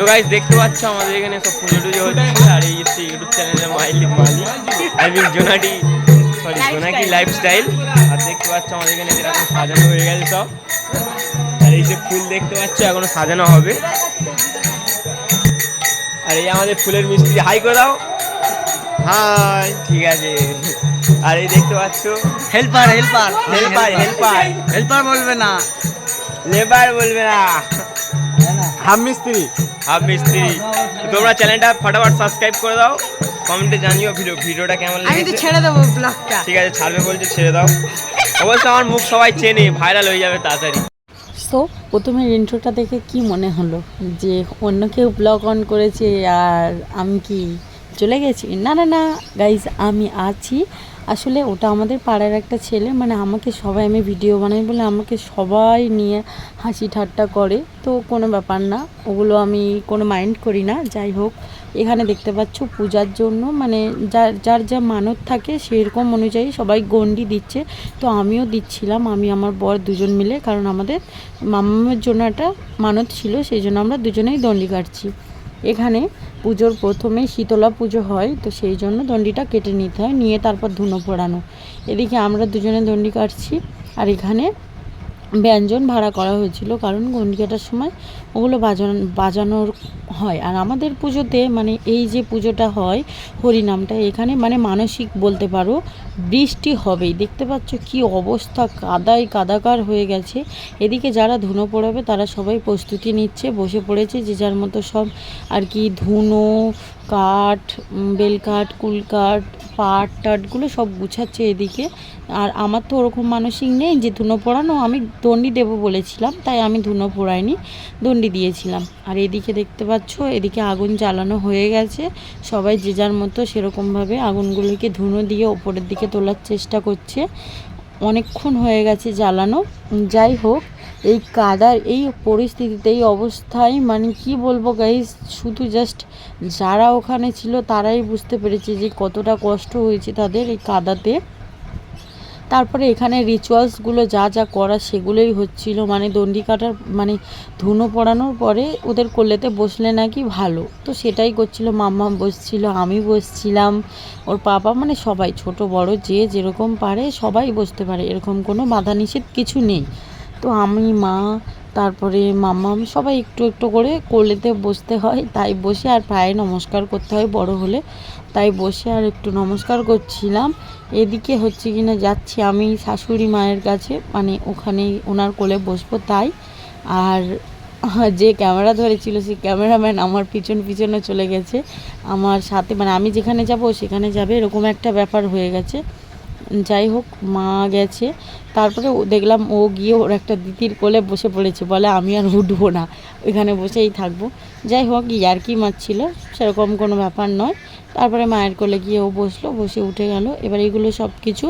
তো গাইজ দেখতে পাচ্ছ আমাদের এখানে সব পুজো টুজো হচ্ছে আর এই হচ্ছে ইউটিউব চ্যানেলের মাইলিক মালি। আই মিন জোনাটি সরি জোনাকি লাইফস্টাইল আর দেখতে পাচ্ছ আমাদের এখানে যেরকম সাজানো হয়ে গেছে সব। আর এই যে ফুল দেখতে পাচ্ছ এখনও সাজানো হবে। আর এই আমাদের ফুলের মিস্ত্রি হাই করে দাও। হাই ঠিক আছে। আর এই দেখতে পাচ্ছ। Helper helper helper helper helper বলবে না। লেবার বলবে না। হাফ মিস্ত্রি। হাফ মিস্ত্রি তোমরা চ্যানেলটা ফটাফট সাবস্ক্রাইব করে দাও কমেন্টে জানিও ভিডিও ভিডিওটা কেমন আমি তো ছেড়ে দেবো ব্লগটা ঠিক আছে ছাড়বে বলছে ছেড়ে দাও। অবশ্য আমার মুখ সবাই চেনে ভাইরাল হয়ে যাবে তাড়াতাড়ি সো প্রথমে ইন্ট্রোটা দেখে কি মনে হলো? যে অন্য কেউ ব্লগ অন করেছে আর আমি কি চলে গেছি? না না না গাইজ আমি আছি। আসলে ওটা আমাদের পাড়ার একটা ছেলে মানে আমাকে সবাই আমি ভিডিও বানাই বলে আমাকে সবাই নিয়ে হাসি ঠাট্টা করে। তো কোনো ব্যাপার না, ওগুলো আমি কোনো মাইন্ড করি না। যাই হোক, এখানে দেখতে পাচ্ছ পূজার জন্য মানে যার যার যা মানত থাকে সেরকম অনুযায়ী সবাই গন্ডি দিচ্ছে। তো আমিও দিচ্ছিলাম, আমি আমার বর দুজন মিলে, কারণ আমাদের মামামের জন্য একটা মানত ছিল, সেই জন্য আমরা দুজনেই দণ্ডি কাটছি। এখানে পুজোর প্রথমে শীতলা পুজো হয়, তো সেই জন্য দণ্ডিটা কেটে নিতে হয়, নিয়ে তারপর ধুনো পোড়ানো। এদিকে আমরা দুজনে দণ্ডি কাটছি, আর এখানে ব্যঞ্জন ভাড়া করা হয়েছিল, কারণ গন্ডি কাটার সময় ওগুলো বাজানো, বাজানোর হয়। আর আমাদের পুজোতে মানে এই যে পুজোটা হয়, হরিনামটা, এখানে মানে মানসিক বলতে পারো, বৃষ্টি হবেই। দেখতে পাচ্ছ কি অবস্থা, কাদায় কাদাকার হয়ে গেছে। এদিকে যারা ধুনো পড়াবে, তারা সবাই প্রস্তুতি নিচ্ছে, বসে পড়েছে, যে যার মতো সব আর কি ধুনো, কাঠ বেলকাঠ, কুলকাঠ পাট টাটগুলো সব গুছাচ্ছে এদিকে। আর আমার তো ওরকম মানসিক নেই যে ধুনো পোড়ানো, আমি দণ্ডি দেবো বলেছিলাম, তাই আমি ধুনো পোড়াইনি, দণ্ডি দিয়েছিলাম। আর এদিকে দেখতে পাচ্ছ, এদিকে আগুন জ্বালানো হয়ে গেছে। সবাই যে যার মতো সেরকমভাবে আগুনগুলোকে ধুনো দিয়ে ওপরের দিকে তোলার চেষ্টা করছে। অনেকক্ষণ হয়ে গেছে জ্বালানো। যাই হোক এই কাদার, এই পরিস্থিতিতে, এই অবস্থায় মানে কি বলব গাইজ শুধু জাস্ট যারা ওখানে ছিল তারাই বুঝতে পেরেছে যে কতটা কষ্ট হয়েছে তাদের এই কাদাতে। তারপরে এখানে রিচুয়ালসগুলো যা যা করা সেগুলোই হচ্ছিল মানে দণ্ডি কাটার মানে ধুনো পড়ানোর পরে ওদের কোলেতে বসলে নাকি ভালো। তো সেটাই করছিল, মাম্মা বসছিল, আমি বসছিলাম, ওর পাপা মানে সবাই, ছোট বড় যে যেরকম পারে সবাই বসতে পারে, এরকম কোনো বাধা নিষেধ কিছু নেই। তো আমি, মা, তারপরে মাম্মা, সবাই একটু একটু করে কোলেতে বসতে হয়, তাই বসে আর পায়ে নমস্কার করতে হয় বড় হলে। তাই বসে আর একটু নমস্কার করছিলাম। এদিকে হচ্ছে কিনা যাচ্ছি আমি শাশুড়ি মায়ের কাছে মানে ওখানে ওনার কোলে বসবো তাই। আর যে ক্যামেরা ধরেছিল, সেই ক্যামেরাম্যান আমার পিছন পিছনে চলে গেছে। আমার সাথে মানে আমি যেখানে যাব, সেখানে যাবে, এরকম একটা ব্যাপার হয়ে গেছে। যাই হোক, মা গেছে। তারপরে দেখলাম ও গিয়ে ওর একটা দিদির কোলে বসে পড়েছে। বলে, আমি আর উঠবো না। ওইখানে বসেই থাকব। যাই হোক, ইয়ার্কি মারছিল। সেরকম কোনো ব্যাপার নয়। তারপরে মায়ের কোলে গিয়ে ও বসল, বসে উঠে গেল। এবার এগুলো সব কিছু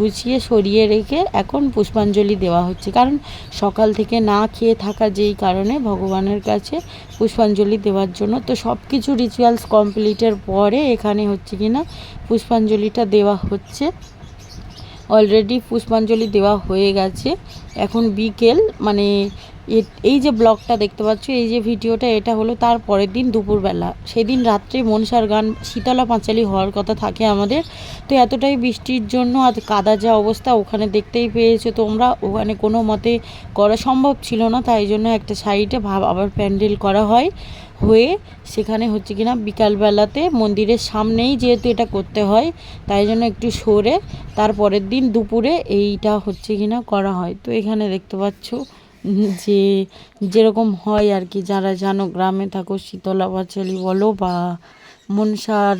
গুছিয়ে, সরিয়ে রেখে এখন পুষ্পাঞ্জলি দেওয়া হচ্ছে। কারণ সকাল থেকে না খেয়ে থাকা যেই কারণে ভগবানের কাছে পুষ্পাঞ্জলি দেওয়ার জন্য, তো সব কিছু রিচুয়ালস কমপ্লিটের পরে এখানে হচ্ছে কি না, পুষ্পাঞ্জলিটা দেওয়া হচ্ছে। অলরেডি পুষ্পাঞ্জলি দেওয়া হয়ে গেছে। এখন বিকেল মানে এই যে ব্লগটা দেখতে পাচ্ছ, এই যে ভিডিওটা, এটা হলো তার পরের দিন দুপুরবেলা। সেদিন রাত্রে মনসার গান শীতলা পাঁচালি হওয়ার কথা থাকে আমাদের। তো এতটাই বৃষ্টির জন্য আর কাদা যা অবস্থা ওখানে দেখতেই পেয়েছ তোমরা। ওখানে কোনো মতে করা সম্ভব ছিল না, তাই জন্য একটা সাইডে ভাব আবার প্যান্ডেল করা হয়। হয়ে সেখানে হচ্ছে কিনা বিকালবেলাতে মন্দিরের সামনেই যেহেতু এটা করতে হয়, তাই জন্য একটু সরে তারপরের দিন দুপুরে এইটা হচ্ছে কিনা করা হয়। তো এখানে দেখতে পাচ্ছ, যে যেরকম হয় আর কি, যারা জানো গ্রামে থাকো, শীতলা পাঁচালি বলো বা মনসার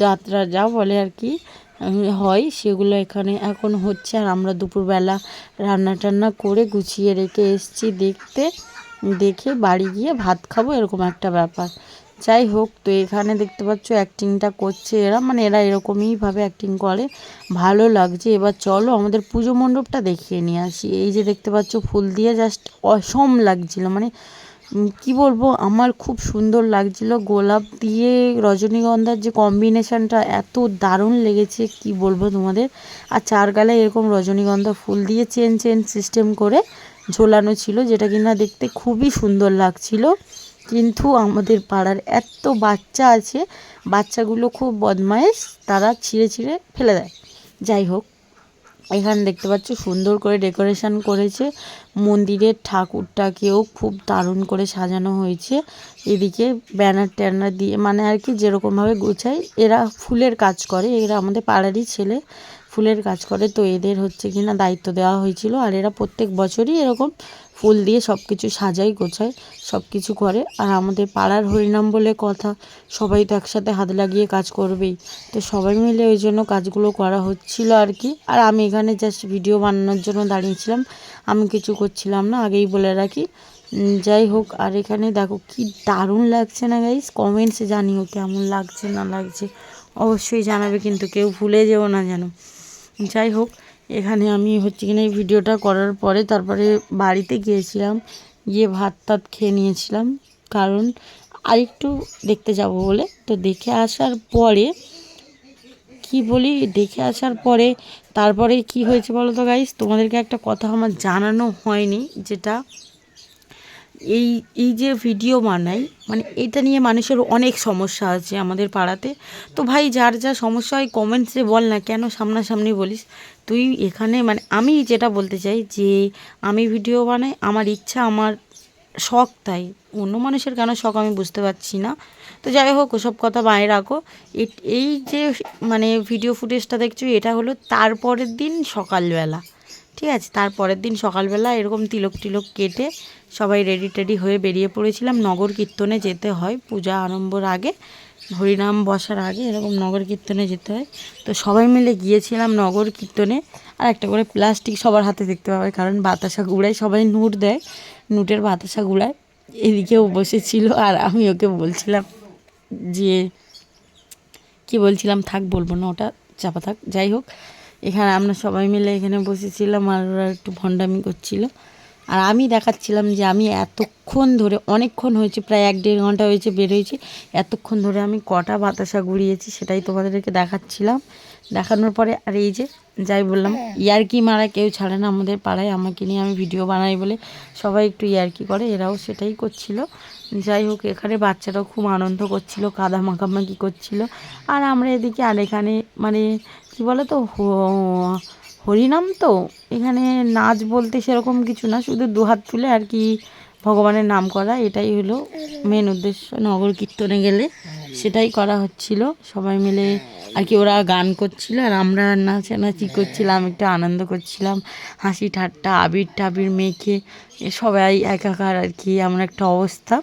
যাত্রা যা বলে আর কি হয় সেগুলো এখানে এখন হচ্ছে। আর আমরা দুপুরবেলা রান্না টান্না করে গুছিয়ে রেখে এসছি দেখতে। দেখে বাড়ি গিয়ে ভাত খাব, এরকম একটা ব্যাপার। যাই হোক, তো এখানে দেখতে পাচ্ছ অ্যাক্টিংটা করছে এরা। মানে এরা এরকমইভাবে অ্যাক্টিং করে। ভালো লাগছে। এবার চলো আমাদের পুজো মণ্ডপটা দেখিয়ে নিয়ে আসি। এই যে দেখতে পাচ্ছ ফুল দিয়ে জাস্ট অসম লাগছিল। মানে কি বলব? আমার খুব সুন্দর লাগছিল। গোলাপ দিয়ে রজনীগন্ধার যে কম্বিনেশনটা এত দারুণ লেগেছে, কি বলব তোমাদের? আর চার গালে এরকম রজনীগন্ধা ফুল দিয়ে চেন চেন সিস্টেম করে ঝোলানো ছিল, যেটা কিনা দেখতে খুবই সুন্দর লাগছিল। কিন্তু আমাদের পাড়ার এত বাচ্চা আছে, বাচ্চাগুলো খুব বদমায়েশ, তারা ছিঁড়ে ছিঁড়ে ফেলে দেয়। যাই হোক, এখানে দেখতে পাচ্ছ সুন্দর করে ডেকোরেশন করেছে। মন্দিরের ঠাকুরটাকেও খুব দারুণ করে সাজানো হয়েছে। এদিকে ব্যানার ট্যানার দিয়ে মানে আর কি যেরকমভাবে গোছায়, এরা ফুলের কাজ করে, এরা আমাদের পাড়ারই ছেলে। ফুলের কাজ করে, তো এদের হচ্ছে কিনা দায়িত্ব দেওয়া হয়েছিল। আর এরা প্রত্যেক বছরই এরকম ফুল দিয়ে সব কিছু সাজায়, গোছায় সব কিছু করে। আর আমাদের পাড়ার হরিনাম বলে কথা, সবাই তো একসাথে হাত লাগিয়ে কাজ করবেই। তো সবাই মিলে ওই জন্য কাজগুলো করা হচ্ছিল আর কি। আর আমি এখানে জাস্ট ভিডিও বানানোর জন্য দাঁড়িয়েছিলাম। আমি কিছু করছিলাম না, আগেই বলে রাখি। যাই হোক, আর এখানে দেখো কি দারুণ লাগছে না গাইস কমেন্টসে জানিও কেমন লাগছে না লাগছে। অবশ্যই জানাবে, কিন্তু কেউ ভুলে যেও না যেন। যাই হোক এখানে আমি হচ্ছে কিনা এই ভিডিওটা করার পরে তারপরে বাড়িতে গিয়েছিলাম, গিয়ে ভাত টাত খেয়ে নিয়েছিলাম। কারণ আরেকটু দেখতে যাব বলে। তো দেখে আসার পরে, কি বলি? দেখে আসার পরে তারপরে কি হয়েছে বলো তো গাইস তোমাদেরকে একটা কথা আমার জানানো হয়নি, যেটা এই এই যে ভিডিও বানাই মানে এটা নিয়ে মানুষের অনেক সমস্যা আছে আমাদের পাড়াতে। তো ভাই, যার যা সমস্যা হয় কমেন্টসে বল না কেন, সামনাসামনি বলিস। তুই এখানে মানে আমি যেটা বলতে চাই যে, আমি ভিডিও বানাই, আমার ইচ্ছা, আমার শখ তাই। অন্য মানুষের কেন শখ আমি বুঝতে পারছি না। তো যাই হোক, ওসব কথা বাইরে রাখো। এই যে মানে ভিডিও ফুটেজটা দেখছ, এটা হলো তারপরের দিন সকালবেলা। ঠিক আছে? তারপরের দিন সকালবেলা এরকম তিলক টিলক কেটে সবাই রেডি টেডি হয়ে বেরিয়ে পড়েছিলাম। নগর কীর্তনে যেতে হয়। পূজা আরম্ভর আগে, হরিনাম বসার আগে এরকম নগর কীর্তনে যেতে হয়। তো সবাই মিলে গিয়েছিলাম নগর কীর্তনে। আর একটা করে প্লাস্টিক সবার হাতে দেখতে পাবে কারণ বাতাসা গুড়ায় সবাই নুট দেয়। নুটের বাতাসা গুড়ায় এদিকেও বসেছিল আর আমি ওকে বলছিলাম যে, কি বলছিলাম? থাক, বলব না, ওটা চাপা থাক। যাই হোক, এখানে আমরা সবাই মিলে এখানে বসেছিলাম আর ওরা একটু ভণ্ডামি করছিল। আর আমি দেখাচ্ছিলাম যে আমি এতক্ষণ ধরে অনেকক্ষণ হয়েছে প্রায় এক দেড় ঘণ্টা হয়েছে বের হয়েছি এতক্ষণ ধরে আমি কটা বাতাসা গুড়িয়েছি সেটাই তোমাদেরকে দেখাচ্ছিলাম। দেখানোর পরে আর এই যে যাই বললাম ইয়ারকি মারা কেউ ছাড়ে না আমাদের পাড়ায় আমাকে নিয়ে আমি ভিডিও বানাই বলে সবাই একটু ইয়ারকি করে এরাও সেটাই করছিল। যাই হোক এখানে বাচ্চারাও খুব আনন্দ করছিল কাদা মাখামাখি করছিল। আর আমরা এদিকে আর এখানে মানে কি বলো তো হরিনাম তো? এখানে নাচ বলতে সেরকম কিছু না, শুধু দুহাত তুলে আর কি ভগবানের নাম করা, এটাই হলো মেন উদ্দেশ্য। নগর কীর্তনে গেলে সেটাই করা হচ্ছিল। সবাই মিলে আর কি ওরা গান করছিল, আর আমরা নাচানাচি করছিলাম, একটু আনন্দ করছিলাম। হাসি ঠাট্টা, আবির টাবির মেখে সবাই একাকার আর কি আমরা একটা অবস্থা।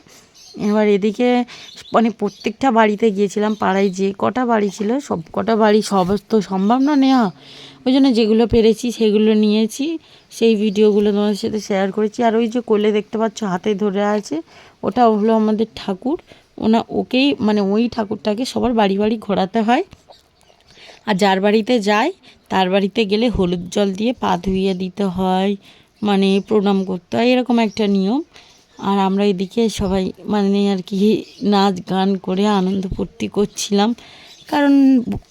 এবার এদিকে মানে প্রত্যেকটা বাড়িতে গিয়েছিলাম, পাড়ায় যে কটা বাড়ি ছিল, সব কটা বাড়ি সব তো সম্ভব না নেওয়া ওই জন্য যেগুলো পেরেছি সেগুলো নিয়েছি, সেই ভিডিওগুলো তোমাদের সাথে শেয়ার করেছি। আর ওই যে কোলে দেখতে পাচ্ছ হাতে ধরে আছে, ওটা হলো আমাদের ঠাকুর। ওনা, ওকেই মানে ওই ঠাকুরটাকে সবার বাড়ি বাড়ি ঘোরাতে হয়। আর যার বাড়িতে যায়, তার বাড়িতে গেলে হলুদ জল দিয়ে পা ধুইয়ে দিতে হয় মানে প্রণাম করতে হয়, এরকম একটা নিয়ম। আর আমরা এদিকে সবাই মানে আর কি, নাচ গান করে আনন্দ ফুর্তি করছিলাম। কারণ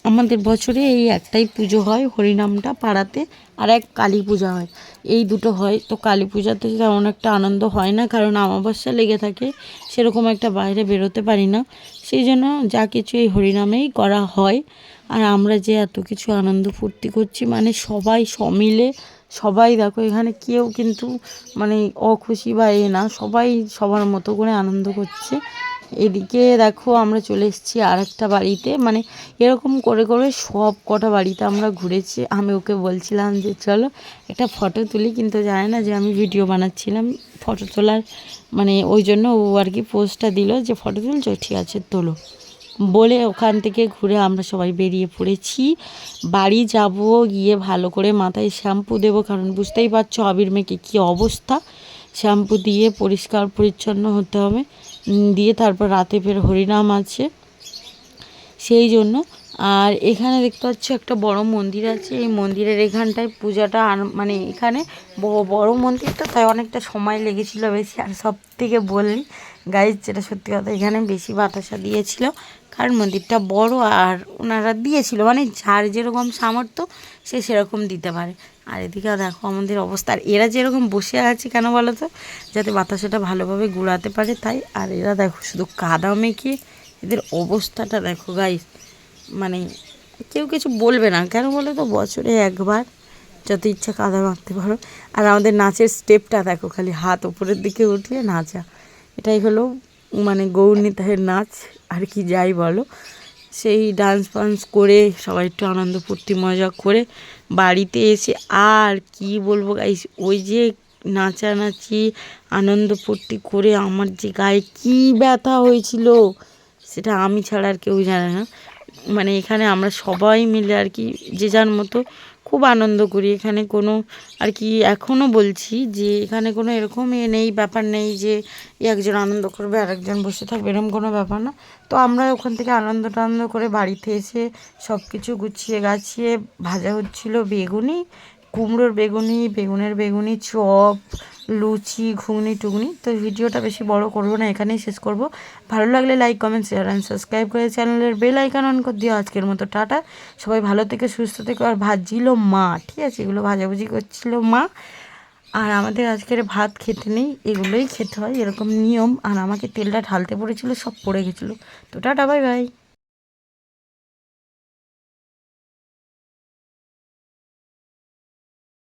আমাদের বছরে এই একটাই পুজো হয়, হরিনামটা পাড়াতে, আর এক কালী পূজা হয়। এই দুটো হয়। তো কালী পূজাতে তেমন একটা আনন্দ হয় না, কারণ অমাবস্যা লেগে থাকে, সেরকম একটা বাইরে বেরোতে পারি না। সেই জন্য যা কিছু এই হরিনামেই করা হয়। আর আমরা যে এত কিছু আনন্দ ফুর্তি করছি মানে সবাই সমিলে, সবাই দেখো এখানে কেউ কিন্তু মানে অখুশি বা এ না, সবাই সবার মতো করে আনন্দ করছে। এদিকে দেখো আমরা চলে এসেছি আর একটা বাড়িতে। মানে এরকম করে করে সব কটা বাড়িতে আমরা ঘুরেছি। আমি ওকে বলছিলাম যে, চলো একটা ফটো তুলি। কিন্তু জানে না যে আমি ভিডিও বানাচ্ছিলাম। ফটো তোলার মানে ওই জন্য ও আর কি পোস্টটা দিল যে ফটো তুলছো? ঠিক আছে, তোলো। বলে ওখান থেকে ঘুরে আমরা সবাই বেরিয়ে পড়েছি। বাড়ি যাব, গিয়ে ভালো করে মাথায় শ্যাম্পু দেবো। কারণ বুঝতেই পারছ আবির মেয়েকে কী অবস্থা। শ্যাম্পু দিয়ে পরিষ্কার পরিচ্ছন্ন হতে হবে। দিয়ে তারপর রাতে ফের হরিনাম আছে। সেই জন্য। আর এখানে দেখতে পাচ্ছ একটা বড় মন্দির আছে। এই মন্দিরের এখানটায় পূজাটা আর- মানে এখানে বড় মন্দিরটা তাই অনেকটা সময় লেগেছিল বেশি। আর সব থেকে বললি গাইজ যেটা সত্যি কথা, এখানে বেশি বাতাসা দিয়েছিল। কারণ মন্দিরটা বড় আর ওনারা দিয়েছিল মানে যার যেরকম সামর্থ্য, সে সেরকম দিতে পারে। আর এদিকে দেখো আমাদের অবস্থা। আর এরা যেরকম বসে আছে কেন বলো তো? যাতে বাতাসাটা ভালোভাবে গুড়াতে পারে তাই। আর এরা দেখো, শুধু কাদা মেখে এদের অবস্থাটা দেখো গাইস মানে কেউ কিছু বলবে না। কেন বলো তো? বছরে একবার যত ইচ্ছা কাদা মাখতে পারো। আর আমাদের নাচের স্টেপটা দেখো, খালি হাত ওপরের দিকে উঠিয়ে নাচা। এটাই হলো মানে গৌর গৌরনীতাহের নাচ। আর কি যাই বলো। সেই ডান্স ফান্স করে, সবাই একটু আনন্দ ফুর্তি, মজা করে বাড়িতে এসে আর কি বলব গাইস ওই যে নাচানাচি, আনন্দ ফুর্তি করে আমার যে গায়ে কী ব্যথা হয়েছিল, সেটা আমি ছাড়া আর কেউ জানে না। মানে এখানে আমরা সবাই মিলে আর কি যে যার মতো খুব আনন্দ করি। এখানে কোনো আর কি এখনও বলছি যে এখানে কোনো এরকম এ নেই, ব্যাপার নেই যে একজন আনন্দ করবে আর একজন বসে থাকবে এরকম কোনো ব্যাপার না। তো আমরা ওখান থেকে আনন্দ টানন্দ করে বাড়িতে এসে সব কিছু গুছিয়ে গাছিয়ে ভাজা হচ্ছিল বেগুনি, কুমড়োর বেগুনি, বেগুনের বেগুনি, চপ লুচি, ঘুগনি, টুগনি। তো ভিডিওটা বেশি বড় করব না, এখানেই শেষ করব। ভালো লাগলে like comment share and subscribe করে চ্যানেলের বেল আইকন অন করে দিও। আজকের মতো টাটা। সবাই ভালো থেকে সুস্থ থেকে আর ভাজছিল মা, ঠিক আছে? এগুলো ভাজাভুজি করছিল মা। আর আমাদের আজকের ভাত খেতে নেই, এগুলোই খেতে হয়, এরকম নিয়ম। আর আমাকে তেলটা ঢালতে পড়েছিল, সব পড়ে গেছিল। তো টাটা বাই বাই